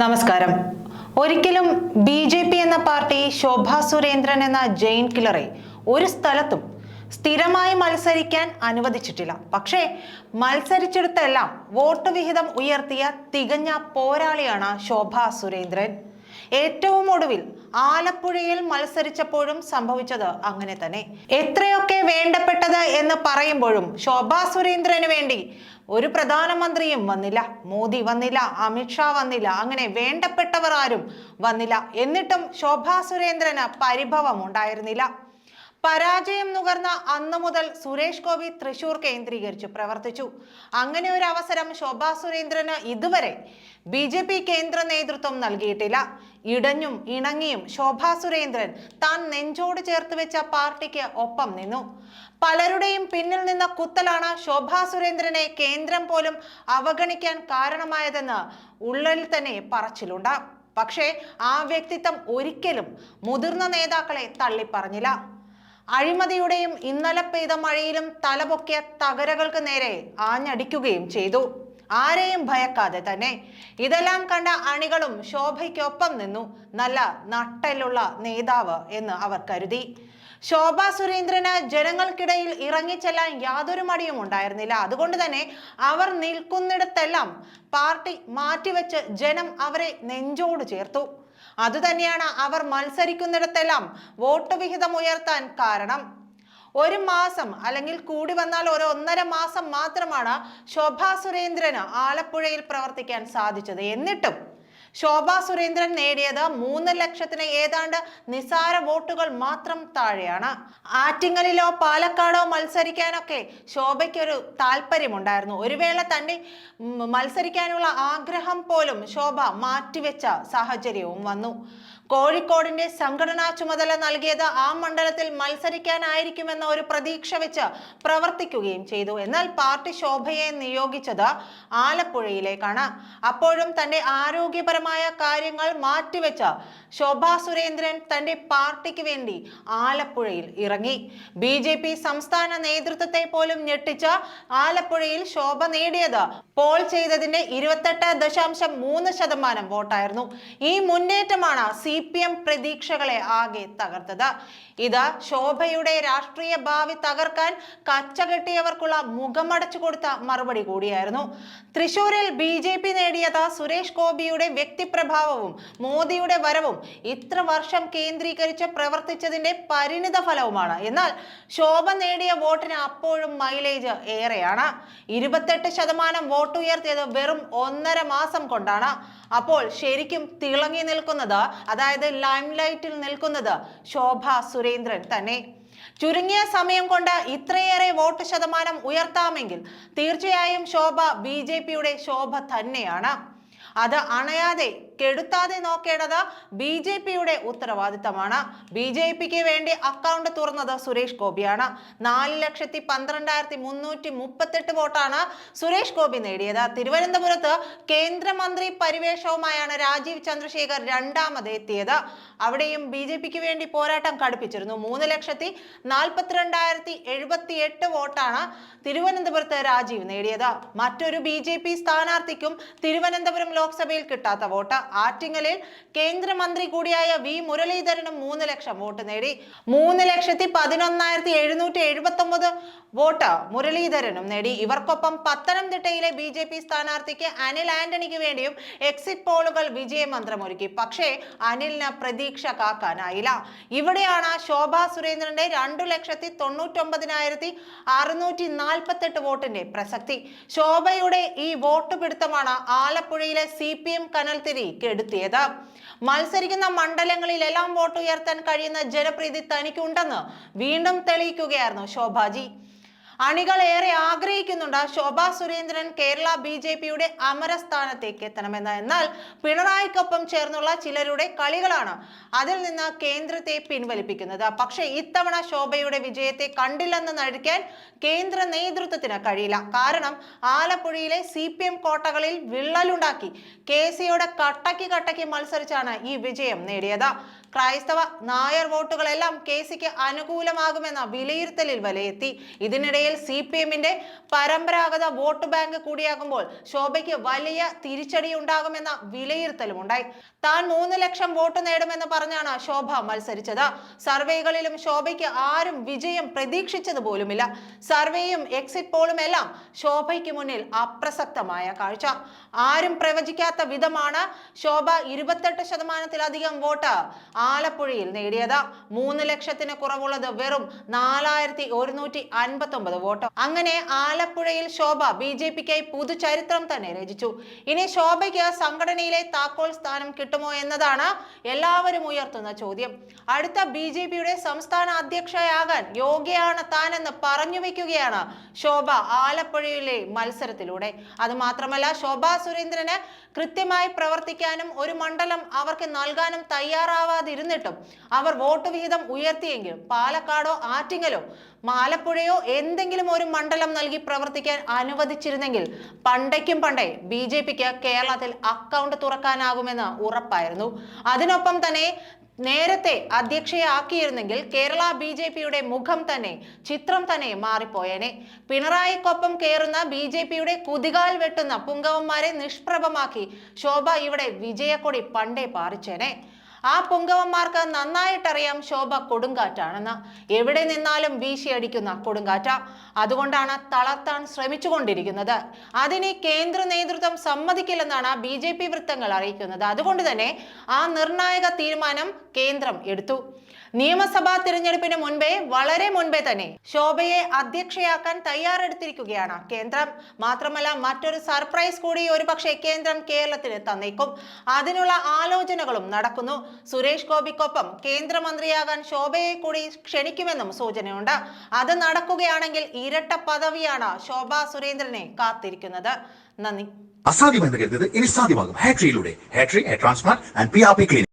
നമസ്കാരം. ഒരിക്കലും B J P എന്ന പാർട്ടി ശോഭാ സുരേന്ദ്രൻ എന്ന ജെയിൻ കില്ലറെ ഒരു സ്ഥലത്തും സ്ഥിരമായി മത്സരിക്കാൻ അനുവദിച്ചിട്ടില്ല. പക്ഷേ മത്സരിച്ചെടുത്തെല്ലാം വോട്ട് വിഹിതം ഉയർത്തിയ തികഞ്ഞ പോരാളിയാണ് ശോഭാ സുരേന്ദ്രൻ. ഏറ്റവും ഒടുവിൽ ആലപ്പുഴയിൽ മത്സരിച്ചപ്പോഴും സംഭവിച്ചത് അങ്ങനെ തന്നെ. എത്രയൊക്കെ വേണ്ടപ്പെട്ടത് എന്ന് പറയുമ്പോഴും ശോഭാ സുരേന്ദ്രന് വേണ്ടി ഒരു പ്രധാനമന്ത്രിയും വന്നില്ല മോദി വന്നില്ല അമിത്ഷാ വന്നില്ല അങ്ങനെ വേണ്ടപ്പെട്ടവർ ആരും വന്നില്ല. എന്നിട്ടും ശോഭാ സുരേന്ദ്രന് പരിഭവം ഉണ്ടായിരുന്നില്ല. പരാജയം നുകർന്ന അന്നു മുതൽ സുരേഷ് ഗോപി തൃശൂർ കേന്ദ്രീകരിച്ചു പ്രവർത്തിച്ചു. അങ്ങനെ ഒരു അവസരം ശോഭാ സുരേന്ദ്രന് ഇതുവരെ ബി ജെ പി കേന്ദ്ര നേതൃത്വം നൽകിയിട്ടില്ല. ഇടഞ്ഞും ഇണങ്ങിയും ശോഭാ സുരേന്ദ്രൻ താൻ നെഞ്ചോട് ചേർത്ത് വെച്ച പാർട്ടിക്ക് ഒപ്പം നിന്നു. പലരുടെയും പിന്നിൽ കുത്തലാണ് ശോഭാ സുരേന്ദ്രനെ കേന്ദ്രം പോലും അവഗണിക്കാൻ കാരണമായതെന്ന് ഉള്ളിൽ തന്നെ പറച്ചിലുണ്ട്. പക്ഷേ ആ വ്യക്തിത്വം ഒരിക്കലും മുതിർന്ന നേതാക്കളെ തള്ളിപ്പറഞ്ഞില്ല. അഴിമതിയുടെയും ഇന്നലെ പെയ്ത മഴയിലും തലപൊക്കിയ തകരകൾക്ക് നേരെ ആഞ്ഞടിക്കുകയും ചെയ്തു. ആരെയും ഭയക്കാതെ തന്നെ. ഇതെല്ലാം കണ്ട അണികളും ശോഭയ്ക്കൊപ്പം നിന്നു. നല്ല നട്ടലുള്ള നേതാവ് എന്ന് അവർ കരുതി. ശോഭ സുരേന്ദ്രന് ജനങ്ങൾക്കിടയിൽ ഇറങ്ങിച്ചെല്ലാൻ യാതൊരു മടിയും ഉണ്ടായിരുന്നില്ല. അതുകൊണ്ട് തന്നെ അവർ നിൽക്കുന്നിടത്തെല്ലാം പാർട്ടി മാറ്റിവെച്ച് ജനം അവരെ നെഞ്ചോട് ചേർത്തു. അതുതന്നെയാണ് അവർ മത്സരിക്കുന്നിടത്തെല്ലാം വോട്ട് വിഹിതം ഉയർത്താൻ കാരണം. ഒരു മാസം അല്ലെങ്കിൽ കൂടി വന്നാൽ ഒരു ഒന്നര മാസം മാത്രമാണ് ശോഭാ സുരേന്ദ്രന് ആലപ്പുഴയിൽ പ്രവർത്തിക്കാൻ സാധിച്ചത്. എന്നിട്ടും ശോഭാ സുരേന്ദ്രൻ നേടിയത് മൂന്ന് ലക്ഷത്തിന് ഏതാണ്ട് നിസാര വോട്ടുകൾ മാത്രം താഴെയാണ്. ആറ്റിങ്ങലിലോ പാലക്കാടോ മത്സരിക്കാനൊക്കെ ശോഭയ്ക്കൊരു താല്പര്യമുണ്ടായിരുന്നു. ഒരു വേള തന്നെ മത്സരിക്കാനുള്ള ആഗ്രഹം പോലും ശോഭ മാറ്റിവെച്ച സാഹചര്യവും വന്നു. കോഴിക്കോടിന്റെ സംഘടനാ ചുമതല നൽകിയത് ആ മണ്ഡലത്തിൽ മത്സരിക്കാനായിരിക്കുമെന്ന ഒരു പ്രതീക്ഷ വെച്ച് പ്രവർത്തിക്കുകയും ചെയ്തു. എന്നാൽ പാർട്ടി ശോഭയെ നിയോഗിച്ചത് ആലപ്പുഴയിലേക്കാണ്. അപ്പോഴും തന്റെ ആരോഗ്യപരമായ കാര്യങ്ങൾ മാറ്റിവെച്ച ശോഭാ സുരേന്ദ്രൻ തന്റെ പാർട്ടിക്ക് വേണ്ടി ആലപ്പുഴയിൽ ഇറങ്ങി. ബി ജെ പി സംസ്ഥാന നേതൃത്വത്തെ പോലും ഞെട്ടിച്ച ആലപ്പുഴയിൽ ശോഭ നേടിയത് പോൾ ചെയ്തതിന്റെ ഇരുപത്തെട്ട് ദശാംശം മൂന്ന് ശതമാനം വോട്ടായിരുന്നു. ഈ മുന്നേറ്റമാണ് സി പി എം പ്രതീക്ഷകളെ ആകെ തകർത്തത്. ഇത് ശോഭയുടെ രാഷ്ട്രീയ ഭാവി തകർക്കാൻ കച്ചകെട്ടിയവർക്കുള്ള മുഖമടച്ചു കൊടുത്ത മറുപടി കൂടിയായിരുന്നു. തൃശൂരിൽ ബി ജെ പി നേടിയത് സുരേഷ് ഗോപിയുടെ വ്യക്തിപ്രഭാവവും മോദിയുടെ വരവും ഇത്ര വർഷം കേന്ദ്രീകരിച്ച് പ്രവർത്തിച്ചതിന്റെ പരിണിത ഫലവുമാണ്. എന്നാൽ ശോഭ നേടിയ വോട്ടിന് അപ്പോഴും മൈലേജ് ഏറെയാണ്. ഇരുപത്തെട്ട് ശതമാനം വോട്ട് ഉയർത്തിയത് വെറും ഒന്നര മാസം കൊണ്ടാണ്. അപ്പോൾ ശരിക്കും തിളങ്ങി നിൽക്കുന്നത് അതായത് ലൈം ലൈറ്റിൽ നിൽക്കുന്നത് ശോഭ സുരേന്ദ്രൻ തന്നെ. ചുരുങ്ങിയ സമയം കൊണ്ട് ഇത്രയേറെ വോട്ട് ശതമാനം ഉയർത്താമെങ്കിൽ തീർച്ചയായും ശോഭ ബി ജെ പിയുടെ ശോഭ തന്നെയാണ്. അത് അണയാതെ കെടുത്താതെ നോക്കേണ്ടത് ബി ജെ പിയുടെ ഉത്തരവാദിത്തമാണ്. ബി ജെ പിക്ക് വേണ്ടി അക്കൗണ്ട് തുറന്നത് സുരേഷ് ഗോപിയാണ്. നാല് ലക്ഷത്തി പന്ത്രണ്ടായിരത്തി മുന്നൂറ്റി മുപ്പത്തെട്ട് വോട്ടാണ് സുരേഷ് ഗോപി നേടിയത്. തിരുവനന്തപുരത്ത് കേന്ദ്രമന്ത്രി പരിവേഷവുമായാണ് രാജീവ് ചന്ദ്രശേഖർ രണ്ടാമത് എത്തിയത്. അവിടെയും ബി ജെ പിക്ക് വേണ്ടി പോരാട്ടം കടുപ്പിച്ചിരുന്നു മൂന്ന് ലക്ഷത്തി നാൽപ്പത്തിരണ്ടായിരത്തി എഴുപത്തി എട്ട് വോട്ടാണ് തിരുവനന്തപുരത്ത് രാജീവ് നേടിയത്. മറ്റൊരു ബി ജെ പി സ്ഥാനാർത്ഥിക്കും തിരുവനന്തപുരം ലോക്സഭയിൽ കിട്ടാത്ത വോട്ട്. ആറ്റിങ്ങലിൽ കേന്ദ്രമന്ത്രി കൂടിയായ വി മുരളീധരനും മൂന്ന് ലക്ഷം വോട്ട് നേടി. മൂന്ന് ലക്ഷത്തി പതിനൊന്നായിരത്തി എഴുന്നൂറ്റി എഴുപത്തി ഒമ്പത് വോട്ട് മുരളീധരനും നേടി. ഇവർക്കൊപ്പം പത്തനംതിട്ടയിലെ ബി ജെ പി സ്ഥാനാർത്ഥിക്ക് അനിൽ ആന്റണിക്ക് വേണ്ടിയും എക്സിറ്റ് പോളുകൾ വിജയമന്ത്രമൊരുക്കി പക്ഷേ അനിലിന് പ്രതീക്ഷ കാക്കാനായില്ല. ഇവിടെയാണ് ശോഭാ സുരേന്ദ്രന്റെ രണ്ടു ലക്ഷത്തി തൊണ്ണൂറ്റൊമ്പതിനായിരത്തി അറുന്നൂറ്റി നാൽപ്പത്തെട്ട് വോട്ടിന്റെ പ്രസക്തി. ശോഭയുടെ ഈ വോട്ട് പിടുത്തമാണ് ആലപ്പുഴയിലെ സി പി എം കനൽത്തിരി കെടുത്തിയത്. മത്സരിക്കുന്ന മണ്ഡലങ്ങളിലെല്ലാം വോട്ട് ഉയർത്താൻ കഴിയുന്ന ജനപ്രീതി തനിക്കുണ്ടെന്ന് വീണ്ടും തെളിയിക്കുകയായിരുന്നു ശോഭാജി. അണികൾ ഏറെ ആഗ്രഹിക്കുന്നുണ്ട് ശോഭാ സുരേന്ദ്രൻ കേരള ബി ജെ പിയുടെ അമരസ്ഥാനത്തേക്ക് എത്തണമെന്ന്. എന്നാൽ പിണറായിക്കൊപ്പം ചേർന്നുള്ള ചിലരുടെ കളികളാണ് അതിൽ നിന്ന് കേന്ദ്രത്തെ പിൻവലിപ്പിക്കുന്നത്. പക്ഷേ ഇത്തവണ ശോഭയുടെ വിജയത്തെ കണ്ടില്ലെന്ന് നടിക്കാൻ കേന്ദ്ര നേതൃത്വത്തിന് കഴിയില്ല. കാരണം ആലപ്പുഴയിലെ സി പി എം കോട്ടകളിൽ വിള്ളലുണ്ടാക്കി. കെ സിയുടെ കട്ടക്കി കട്ടക്കി മത്സരിച്ചാണ് ഈ വിജയം നേടിയത്. ക്രൈസ്തവ നായർ വോട്ടുകളെല്ലാം കെ സിക്ക് അനുകൂലമാകുമെന്ന വിലയിരുത്തലിൽ വിലയെത്തി ഇതിനിടയിൽ സി പി എമ്മിന്റെ പരമ്പരാഗത വോട്ട് ബാങ്ക് കൂടിയാകുമ്പോൾ ശോഭയ്ക്ക് വലിയ തിരിച്ചടി ഉണ്ടാകുമെന്ന വിലയിരുത്തലും ഉണ്ടായി താൻ മൂന്ന് ലക്ഷം വോട്ട് നേടുമെന്ന് പറഞ്ഞാണ് ശോഭ മത്സരിച്ചത്. സർവേകളിലും ശോഭയ്ക്ക് ആരും വിജയം പ്രതീക്ഷിച്ചത് പോലുമില്ല. സർവേയും എക്സിറ്റ് പോളും എല്ലാം ശോഭയ്ക്ക് മുന്നിൽ അപ്രസക്തമായ കാഴ്ച. ആരും പ്രവചിക്കാത്ത വിധമാണ് ശോഭ ഇരുപത്തെട്ട് ശതമാനത്തിലധികം വോട്ട് ആലപ്പുഴയിൽ നേടിയത് മൂന്ന് ലക്ഷത്തിന് കുറവുള്ളത് വെറും നാലായിരത്തി ഒരുന്നൂറ്റി അൻപത്തി ഒമ്പത് വോട്ട്. അങ്ങനെ ആലപ്പുഴയിൽ ശോഭ ബി ജെ പിക്കായി പുതുചരിത്രം തന്നെ രചിച്ചു. ഇനി ശോഭയ്ക്ക് സംഘടനയിലെ താക്കോൽ സ്ഥാനം കിട്ടുമോ എന്നതാണ് എല്ലാവരും ഉയർത്തുന്ന ചോദ്യം. അടുത്ത ബി ജെ പിയുടെ സംസ്ഥാന അധ്യക്ഷയാകാൻ യോഗ്യയാണ് താനെന്ന് പറഞ്ഞു വെക്കുകയാണ് ശോഭ ആലപ്പുഴയിലെ മത്സരത്തിലൂടെ. അത് മാത്രമല്ല ശോഭാ സുരേന്ദ്രന് കൃത്യമായി പ്രവർത്തിക്കാനും ഒരു മണ്ഡലം അവർക്ക് നൽകാനും തയ്യാറാവാതിരുന്നിട്ടും അവർ വോട്ട് വിഹിതം ഉയർത്തിയെങ്കിലും പാലക്കാടോ ആറ്റിങ്ങലോ ആലപ്പുഴയോ എന്തെങ്കിലും ഒരു മണ്ഡലം നൽകി പ്രവർത്തിക്കാൻ അനുവദിച്ചിരുന്നെങ്കിൽ പണ്ടയ്ക്കും പണ്ടേ ബി ജെ പിക്ക് കേരളത്തിൽ അക്കൗണ്ട് തുറക്കാനാകുമെന്ന് ഉറപ്പായിരുന്നു. അതിനൊപ്പം തന്നെ നേരത്തെ അധ്യക്ഷയെ ആക്കിയിരുന്നെങ്കിൽ കേരള ബി ജെ പിയുടെ മുഖം തന്നെ ചിത്രം തന്നെ മാറിപ്പോയേനെ. പിണറായിക്കൊപ്പം കയറുന്ന ബി ജെ പിയുടെ കുതികാൽ വെട്ടുന്ന പുങ്കവന്മാരെ നിഷ്പ്രഭമാക്കി ശോഭ ഇവിടെ വിജയക്കൊടി പണ്ടേ പാറിച്ചേനെ. ആ പുങ്കവന്മാർക്ക് നന്നായിട്ടറിയാം ശോഭ കൊടുങ്കാറ്റാണെന്ന്. എവിടെ നിന്നാലും വീശിയടിക്കുന്ന കൊടുങ്കാറ്റ. അതുകൊണ്ടാണ് തളർത്താൻ ശ്രമിച്ചുകൊണ്ടിരിക്കുന്നത്. അതിന് കേന്ദ്ര നേതൃത്വം സമ്മതിക്കില്ലെന്നാണ് ബി ജെ പി വൃത്തങ്ങൾ അറിയിക്കുന്നത്. അതുകൊണ്ട് തന്നെ ആ നിർണായക തീരുമാനം കേന്ദ്രം എടുത്തു. നിയമസഭാ തിരഞ്ഞെടുപ്പിന് മുൻപേ വളരെ മുൻപേ തന്നെ ശോഭയെ അധ്യക്ഷയാക്കാൻ തയ്യാറെടുത്തിരിക്കുകയാണ് കേന്ദ്രം. മാത്രമല്ല മറ്റൊരു സർപ്രൈസ് കൂടി ഒരുപക്ഷെ കേന്ദ്രം കേരളത്തിന് തന്നേക്കും. അതിനുള്ള ആലോചനകളും നടക്കുന്നു. സുരേഷ് ഗോപിക്കൊപ്പം കേന്ദ്രമന്ത്രിയാകാൻ ശോഭയെ കൂടി ക്ഷണിക്കുമെന്നും സൂചനയുണ്ട്. അത് നടക്കുകയാണെങ്കിൽ ഇരട്ട പദവിയാണ് ശോഭ സുരേന്ദ്രനെ കാത്തിരിക്കുന്നത്. നന്ദി. അസാധ്യമെന്ന് കരുതുന്നത് ഇനി സാധ്യമാകും. ഹാട്രിയിലൂടെ ഹാട്രി hair transplant and P R P clinic